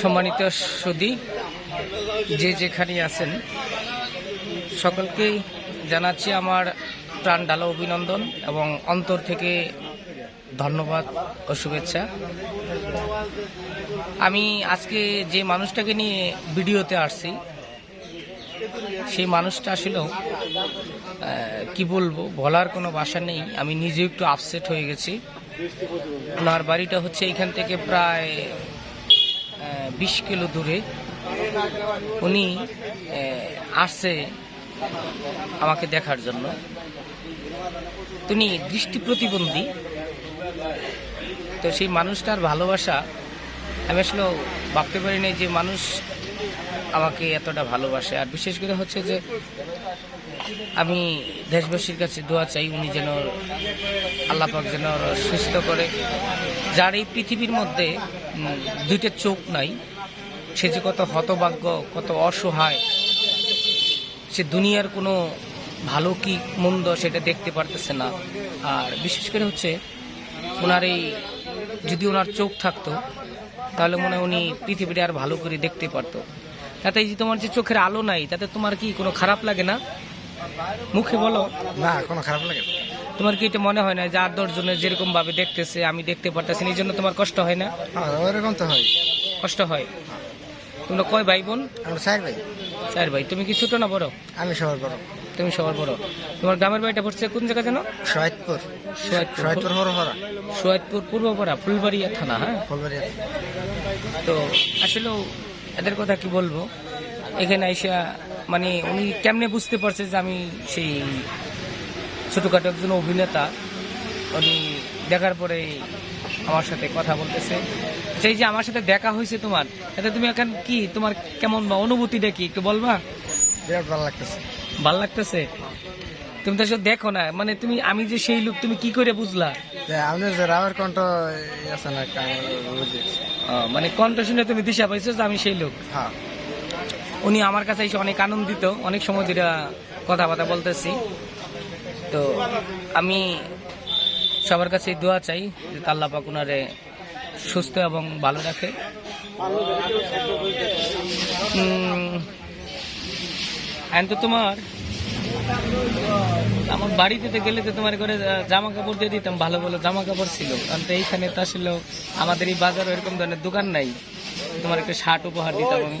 সম্মানিত সুদী, যে যেখানে আছেন, সকলকেই জানাচ্ছি আমার প্রাণ ডালা অভিনন্দন এবং অন্তর থেকে ধন্যবাদ ও শুভেচ্ছা। আমি আজকে যে মানুষটাকে নিয়ে ভিডিওতে আসছি, সেই মানুষটা আসলেও কি বলব, বলার কোনো ভাষা নেই। আমি নিজে একটু আপসেট হয়ে গেছি। ওনার বাড়িটা হচ্ছে এখান থেকে প্রায় বিশ কিলো দূরে। উনি আসছে আমাকে দেখার জন্য। তিনি দৃষ্টি প্রতিবন্ধী। তো সেই মানুষটার ভালোবাসা, আমি আসলে ভাবতে পারি নাই যে মানুষ আমাকে এতটা ভালোবাসে। আর বিশেষ করে হচ্ছে যে আমি দেশবাসীর কাছে দোয়া চাই, উনি যেন আল্লাপাক যেন সুস্থ করে। যার এই পৃথিবীর মধ্যে দুইটা চোখ নাই, সে যে কত হতভাগ্য, কত অসহায়, সে দুনিয়ার কোনো ভালো কি মন্দ সেটা দেখতে পারতেছে না। আর বিশেষ করে হচ্ছে ওনার এই যদি ওনার চোখ থাকতো, তাহলে মনে হয় উনি পৃথিবীটা আর ভালো করে দেখতে পারতো। তাতে যে তোমার যে চোখের আলো নাই, তাতে তোমার কি কোনো খারাপ লাগে না? মুখে বলো। না কোনো খারাপ লাগে না। তোমার কি এটা মনে হয় না যে আর দশজনের যেরকম ভাবে দেখতেছে আমি দেখতে পারতেছি না, এই জন্য তোমার কষ্ট হয় না? হ্যাঁ ওইরকম তো হয়। কষ্ট হয়? তোমরা কয় ভাই বোন? আমরা চার ভাই। চার ভাই। তুমি কি ছোট না বড়? আমি সবার বড়। তুমি সবার বড়। তোমার গ্রামের বাড়িটা পড়ছে কোন জায়গা জানো সোয়াইতপুর। সোয়াইতপুর। সোয়াইতপুর হরহরা সোয়াইতপুর পূর্বপাড়া ফুলবাড়িয়া থানা হ্যাঁ? ফুলবাড়ি তো আসলেও এদের কথা কি বলব? এখানে আইসা মানে উনি কেমনে বুঝতে পারছে যে আমি সেই ছোটখাটো একজন অভিনেতা? উনি দেখার পরে আমার সাথে কথা বলতেছে। সেই যে আমার সাথে দেখা হয়েছে তোমার এটা তুমি এখন কি তোমার কেমন বা অনুভূতিটা কি একটু বলবা? বিরাট ভালো লাগতেছে। ভালো লাগতেছে? তুমি তো আসলে দেখো না মানে তুমি আমি যে সেই লোক তুমি কি করে বুঝলা? আপনার যে রামের কণ্ঠ আছে না আমি মানে কণ্ঠ শুনে তুমি দিশা পাইছো যে আমি সেই লোক হ্যাঁ। উনি আমার কাছে এসে অনেক আনন্দিত, অনেক সময় ধরে কথাবার্তা বলতেছি। তো আমি সবার কাছে দোয়া চাই, যে আল্লাহ পাক উনারে সুস্থ এবং ভালো রাখে। and তো তোমার, আমার বাড়িতে গেলে তো তোমার করে জামা কাপড় দিয়ে দিতাম, ভালো ভালো জামা কাপড় ছিল। কারণ তো এইখানে তো আসলে আমাদের এই বাজারে এরকম ধরনের দোকান নাই। তোমার একটা শার্ট উপহার দিতাম আমি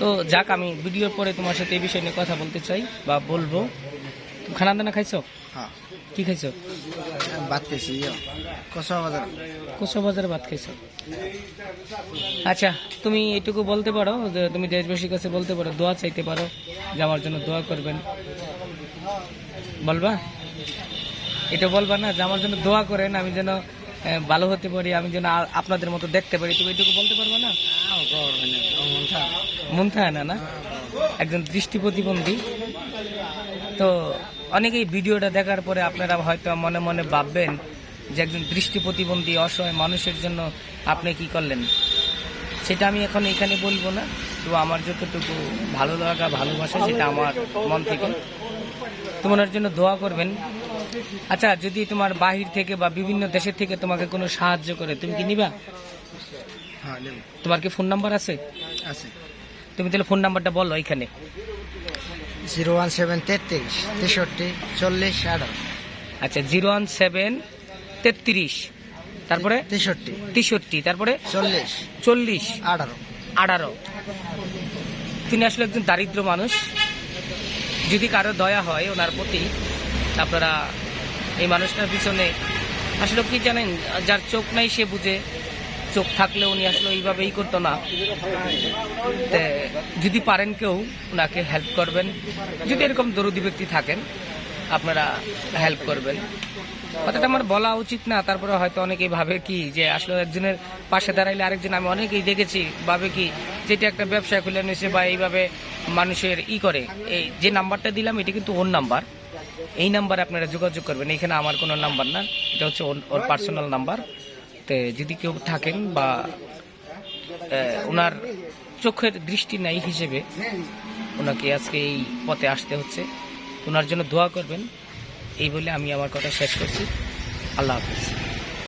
তো যাক আমি ভিডিওর পরে তোমার সাথে এই বিষয় নিয়ে কথা বলতে চাই বা বলব। খানা দানা খাইছো? হ্যাঁ। কি খাইছো? খেয়েছি কষা বাজার। কোসা বাজারে ভাত খাইছো? আচ্ছা তুমি এটুকু বলতে পারো যে তুমি দেশবাসীর কাছে বলতে পারো দোয়া চাইতে পারো যে আমার জন্য দোয়া করবেন। বলবা? এটা বলবা না যে আমার জন্য দোয়া করেন আমি যেন ভালো হতে পারি, আমি যেন আপনাদের মতো দেখতে পারি। তুমি এটুকু বলতে পারবা না? মন থাকে না না? একজন দৃষ্টি প্রতিবন্ধী। তো অনেকেই ভিডিওটা দেখার পরে আপনারা হয়তো মনে মনে ভাববেন যে একজন দৃষ্টি প্রতিবন্ধী, অসহায় মানুষের জন্য আপনি কি করলেন? সেটা আমি এখন এখানে বলব না। তো আমার যতটুকু ভালো লাগা, ভালোবাসা, সেটা আমার মন থেকে। তোমার জন্য দোয়া করবেন। আচ্ছা যদি তোমার বাহির থেকে বা বিভিন্ন দেশের থেকে তোমাকে কোনো সাহায্য করে তুমি কি নিবা? হ্যাঁ তোমার কি ফোন নাম্বার আছে? আছে। তুমি তাহলে ফোন নাম্বারটা বলো এখানে জিরো ওয়ান সেভেন তেত্রিশ তেষট্টি চল্লিশ আঠারো। আচ্ছা জিরো ওয়ান সেভেন তেত্রিশ। তারপরে? তেষট্টি। তেষট্টি। তারপরে? চল্লিশ। চল্লিশ। আঠারো। আঠারো। তিনি আসলে একজন দারিদ্র মানুষ। যদি কারও দয়া হয় ওনার প্রতি আপনারা মানুষটার পিছনে। আসলে কি জানেন, যার চোখ নাই সে বুঝে। চোখ থাকলে উনি আসলে এইভাবেই করতো না। যদি পারেন কেউ ওনাকে হেল্প করবেন। যদি এরকম দরদি ব্যক্তি থাকেন, আপনারা হেল্প করবেন। কথাটা আমার বলা উচিত না, তারপরে হয়তো অনেকেই ভাবে কি, যে আসলে একজনের পাশে দাঁড়াইলে আরেকজন, আমি অনেকেই দেখেছি, ভাবে কি যেটা একটা ব্যবসা খুলে নিয়েছে বা এইভাবে মানুষের ই করে। এই যে নাম্বারটা দিলাম, এটা কিন্তু ওর নাম্বার এই নাম্বারে আপনারা যোগাযোগ করবেন। এখানে আমার কোনো নাম্বার না, এটা হচ্ছে ওর- পার্সোনাল নাম্বার। তো যদি কেউ থাকেন বা ওনার চোখের দৃষ্টি নাই হিসেবে ওনাকে আজকে এই পথে আসতে হচ্ছে। ওনার জন্য দোয়া করবেন। এই বলে আমি আমার কথা শেষ করছি। আল্লাহ হাফিজ।